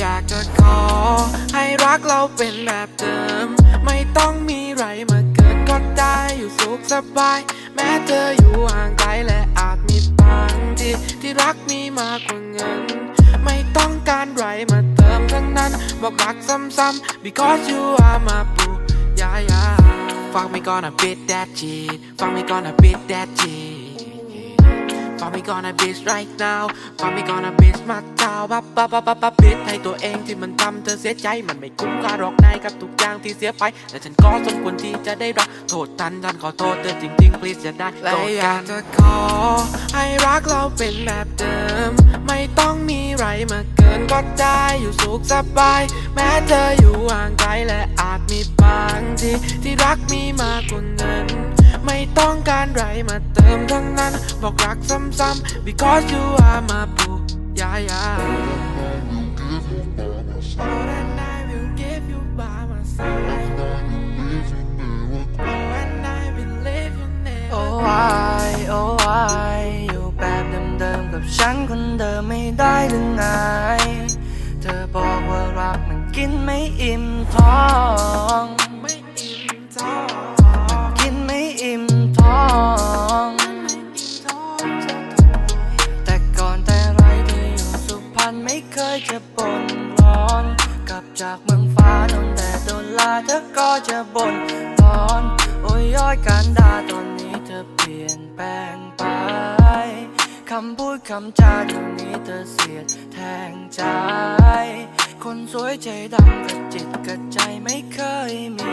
อยากจะขอ ให้รักเราเป็นแบบเดิม ไม่ต้องมีไรมาเกินก็ได้อยู่สุขสบาย แม้เธออยู่ห่างไกลและอาจมีบางที่ที่รักมีมากกว่าเงิน ไม่ต้องการไรมาเติมทั้งนั้น บอกรักซ้ำๆ because you are my boo yeah yeah fuck me gonna beat that G fuck me gonna beat that G fuck me gonna beat right now fuck me gonna beat มาเจ้าบับบับบับบับบับ beat ให้ตัวเองที่มันทำเธอเสียใจ มันไม่คุ้มค่าหรอกนายกับทุกอย่างที่เสียไป แต่ฉันก็สมควรที่จะได้รับโทษทันฉันขอโทษเธอจริงๆ please อย่าได้และอยากจะขอ ให้รักเราเป็นแบบเดิม ไม่ต้องมีไรมาเกินก็ได้อยู่สุขสบาย แม้เธออยู่ห่างไกลและอาจมีบางที่ที่รักมีมากกว่าเงิน ต้องการไรมาเติมทั้งนั้น บอกรักซ้ำๆ because you are my boo yeah yeah Oh, and I will give you by my side. Oh, and I believe you never โอ้ยโอ้ยอยู่แบบเดิมๆกับฉันคนเดิมไม่ได้หรือไง เธอบอกว่ารักมันกินไม่อิ่มท้อง ไม่เคยจะบ่นร้อน กลับจากเมืองฟ้าตั้งแต่โดนลาเธอก็จะบ่นร้อน โอ้ยย้อยการด่าตอนนี้เธอเปลี่ยนแปลงไป คำพูดคำจาตรงนี้เธอเสียดแทงใจ คนสวยใจดำกับจิตกับใจไม่เคยมี